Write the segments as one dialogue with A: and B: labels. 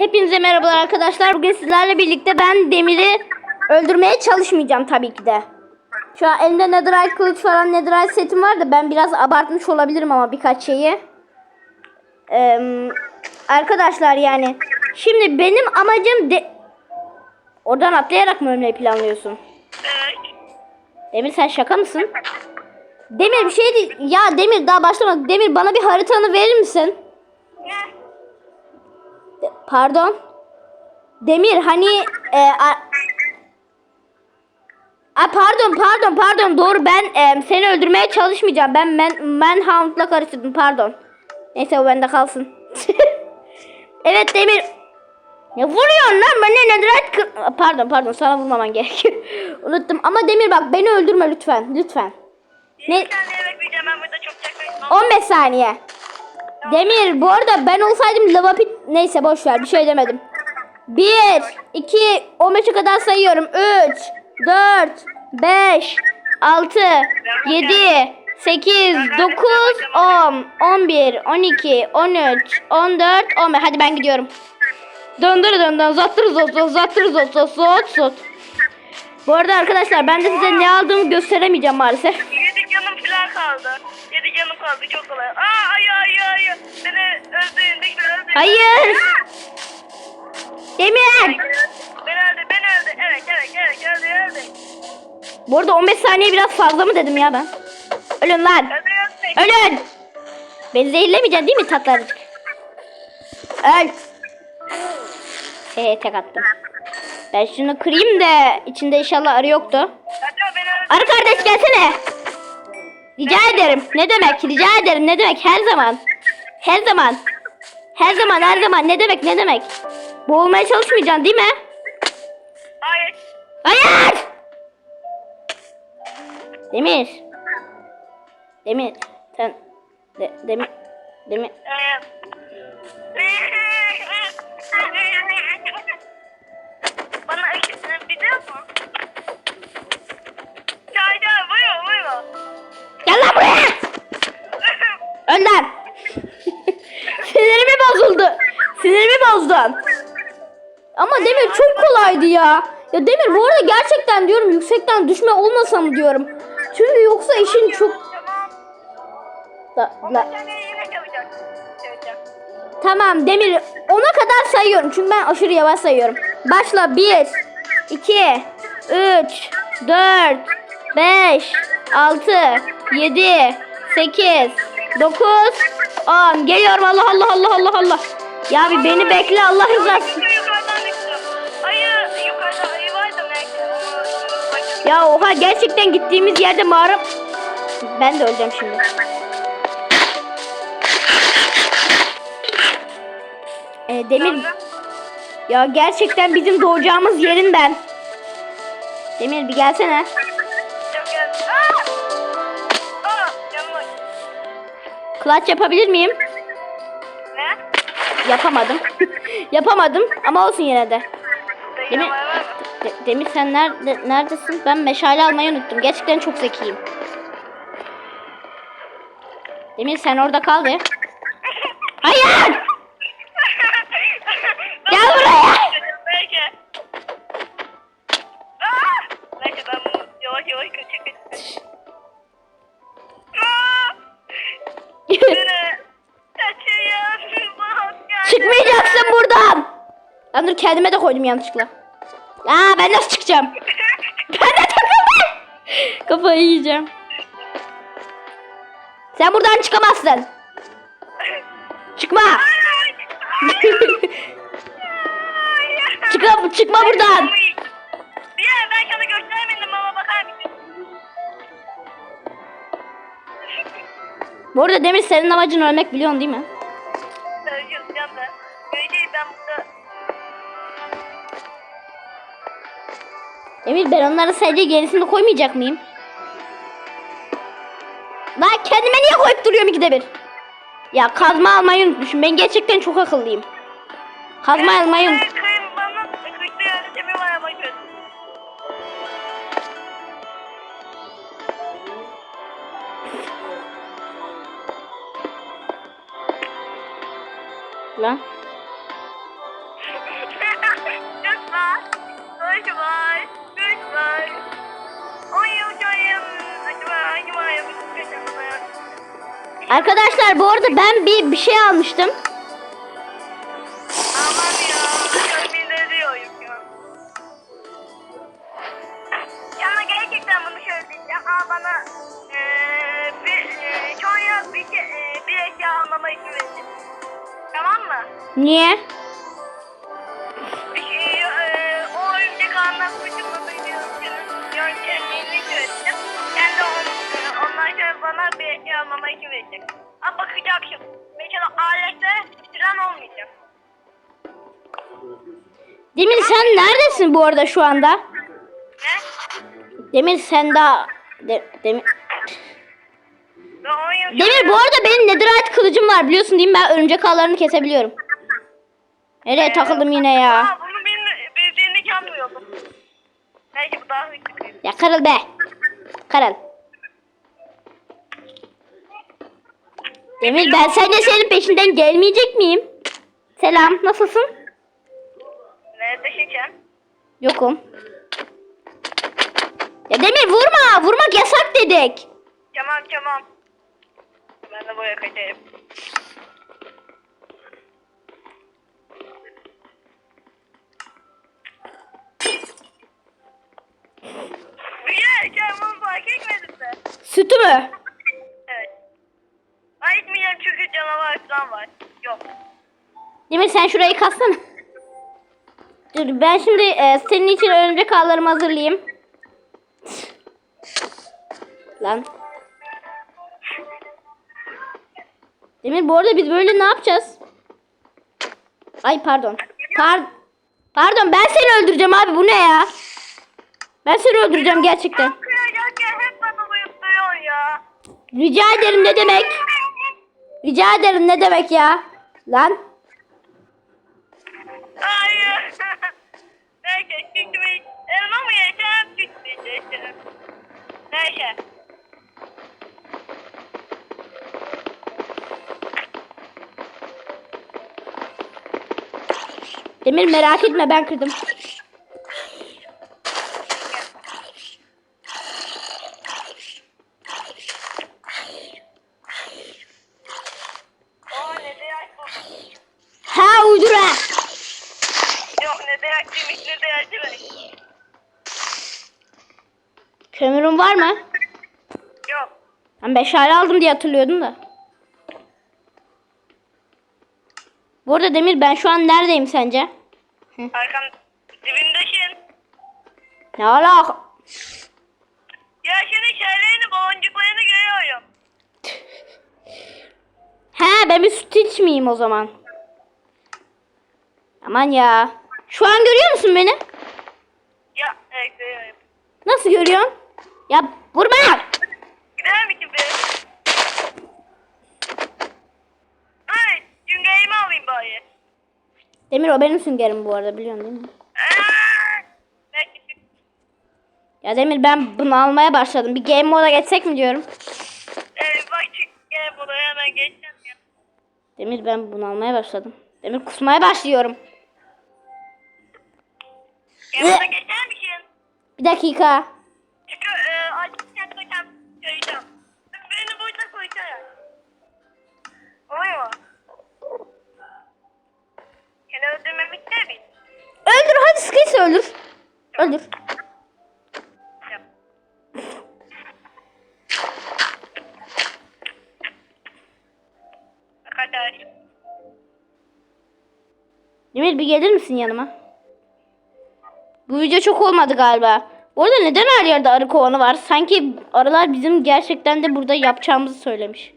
A: Hepinize merhabalar arkadaşlar. Bugün sizlerle birlikte ben Demir'i öldürmeye çalışmayacağım tabii ki de. Şu an elimde netherite kılıç falan netherite setim var da ben biraz abartmış olabilirim ama birkaç şeyi. Ee, arkadaşlar yani şimdi benim amacım de... Oradan atlayarak mı ölmeyi planlıyorsun? Demir sen şaka mısın? Demir bir şey değil. Ya Demir daha başlamadık. Demir bana bir haritanı verir misin? Pardon. Demir hani e, a- A, pardon pardon pardon doğru ben e, seni öldürmeye çalışmayacağım. Ben men Manhunt'la karıştırdım pardon. Neyse o bende kalsın. evet Demir. Ne vuruyorsun lan? Ben ne netherite kır- Pardon pardon sana vurmaman gerekiyor. Unuttum ama Demir bak beni öldürme lütfen. Lütfen. Ne?
B: Bir tane yemek yiyeceğim ben burada çok yaklaşmam.
A: 15 saniye. Demir bu arada ben olsaydım lava pit neyse boş ver bir şey demedim. 1 2 15'e kadar sayıyorum. 3 4 5 6 7 8 9 10 11 12 13 14 15 hadi ben gidiyorum. Döndür döndür zattır zot zot zattır zot zot zot zot. Bu arada arkadaşlar ben de size ne aldığımı gösteremeyeceğim maalesef.
B: Yedi canım falan kaldı. Kaldı çok kolay. Aa ayı ayı ayı. Beni öldürdün. Beni öldürdün.
A: Hayır. Demir.
B: Ben öldü ben öldü. Evet evet evet öldü öldü.
A: Bu arada 15 saniye biraz fazla mı dedim ya ben? Ölün lan.
B: Öldü öldü.
A: Ölün. Beni zehirlemeyeceksin değil mi tatlarcık? Öl. He tek attım. Ben şunu kırayım da içinde inşallah arı yoktu. Arı kardeş gelsene. Rica ederim. Ne demek? Rica ederim. Ne demek? Her zaman. Her zaman. Her zaman her zaman. Ne demek? Ne demek? Boğulmaya çalışmayacaksın değil mi?
B: Hayır.
A: Hayır! Demir. Demir. Sen de, Demir. Demir.
B: Ee,
A: kolaydı ya. Ya Demir bu arada gerçekten diyorum yüksekten düşme olmasa mı diyorum. Çünkü yoksa işin çok... La-.
B: Çalacak.
A: Tamam Demir ona kadar sayıyorum çünkü ben aşırı yavaş sayıyorum. Başla 1 2 3 4 5 6 7 8 9 10 Geliyorum Allah Allah Allah Allah Allah. Ya bir beni bekle Allah rızası. Ya oha gerçekten gittiğimiz yerde mağara... Ben de öleceğim şimdi. Ee, Demir ya gerçekten bizim doğacağımız yerinden. Demir bir gelsene. Clutch yapabilir miyim?
B: Ne?
A: Yapamadım. Yapamadım ama olsun yine de. Demir? De- Demir sen nerede, neredesin? Ben meşale almayı unuttum. Gerçekten çok zekiyim. Demir sen orada kal be. Hayır! Gel buraya!
B: Belki. Aa! Belki ben bunu yavaş yavaş kaçırdım. Aa! Beni kaçırıyorsun bak yani.
A: Çıkmayacaksın buradan. Ben dur kendime de koydum yanlışlıkla. Aa ben nasıl çıkacağım? Ben de takıldım. Kafayı yiyeceğim. Sen buradan çıkamazsın. Çıkma. Çıkma, çıkma buradan.
B: Diye ben sana göstermedim ama bakar mısın?
A: Bu arada Demir senin amacın ölmek biliyorsun değil mi?
B: Söyleyeceğim da. Göreceğiz ben burada.
A: Demir ben onların sadece gerisini koymayacak mıyım? Lan kendime niye koyup duruyorum ikide bir? Ya kazma almayı unutmuşum. Ben gerçekten çok akıllıyım. Kazma almayı unut.
B: Kayın bana kırklı yöntemi var ama kötü.
A: Lan. Arkadaşlar bu arada ben bir bir şey almıştım.
B: Aman ya. Çok biliriyorum ya. Sana gerçekten bunu söyleyeceğim ama bana eee bir eee sonra bir, şey- eee, bir eşya almama izin verin. Tamam mı?
A: Niye?
B: Almama izin verecek. Ama bakacaksın. Mesela alette tren olmayacak.
A: Demir sen neredesin bu arada şu anda?
B: Ne?
A: Demir sen daha... De- Demir... Demir bu arada benim netherite kılıcım var biliyorsun değil mi? Ben örümcek ağlarını kesebiliyorum. Nereye takıldım yine ya?
B: Aa, bunu bildiğini sanmıyordum. Neyse bu daha hızlı.
A: Ya kırıl be. Kırıl. Demir ben sen de senin peşinden gelmeyecek miyim? Selam nasılsın?
B: Neredesin sen?
A: Yokum. Ya Demir vurma. Vurmak yasak dedik.
B: Tamam tamam. Ben de buraya kaçayım. Güzel, sen bunu fark etmedin mi?
A: Sütü mü?
B: Etmeyeceğim çünkü canavar falan var. Yok.
A: Demir sen şurayı kassana. Dur ben şimdi e, senin için örümcek ağlarımı hazırlayayım. Lan. Demir bu arada biz böyle ne yapacağız? Ay pardon. Par pardon ben seni öldüreceğim abi bu ne ya? Ben seni öldüreceğim gerçekten. Rica ederim ne demek? Rica ederim ne demek ya? Lan.
B: Hayır. Neyse şimdi bir elma mı süt mü yiyeceğim? Neyse.
A: Demir merak etme ben kırdım.
B: Oo ne demek bu?
A: Ha uydura.
B: Yok ne demek demiş ne demek demek.
A: Kömürün var mı?
B: Yok.
A: Ben meşale aldım diye hatırlıyordum da. Bu arada Demir ben şu an neredeyim sence?
B: Arkam dibindesin.
A: Ne alaka?
B: Ya senin şeylerini boncuklarını görüyorum.
A: He ben bir süt içmeyeyim o zaman. Aman ya. Şu an görüyor musun beni?
B: Ya evet görüyorum.
A: Nasıl görüyorsun? Ya vurma.
B: Gider misin be? Ay cüngeyi alayım bari.
A: Demir o benim süngerim bu arada biliyorsun değil mi?
B: Aa!
A: Ya Demir ben bunu almaya başladım. Bir game moda geçsek mi diyorum.
B: Ee, bak çık gel buraya hemen geçeceğim ya.
A: Demir ben bunu almaya başladım. Demir kusmaya başlıyorum.
B: Gel geçer misin?
A: Bir dakika. Sıkıysa öldür. Öldür. Demir bir gelir misin yanıma? Bu video çok olmadı galiba. Bu arada neden her yerde arı kovanı var? Sanki arılar bizim gerçekten de burada yapacağımızı söylemiş.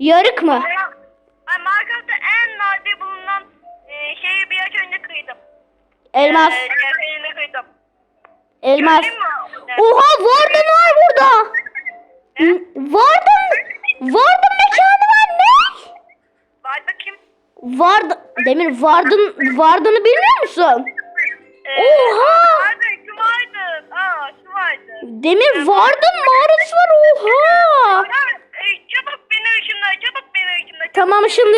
A: Yarık mı?
B: Ay Minecraft'ta en nadir bulunan e, şeyi bir ay önce kıydım.
A: Elmas.
B: E, Cepheyini kıydım.
A: Elmas.
B: Gördün mü?
A: Oha Warden var burada. Warden. Warden mekanı var ne?
B: Var bakayım.
A: Vard Demir Vardın Vardın'ı bilmiyor musun?
B: Ee,
A: Oha!
B: Vardı, şu vardı. Aa, şu vardı.
A: Demir Vardın mağarası var oha.
B: Ya, e, çabuk beni ışınla, çabuk beni ışınla.
A: Tamam ışınlıyorum.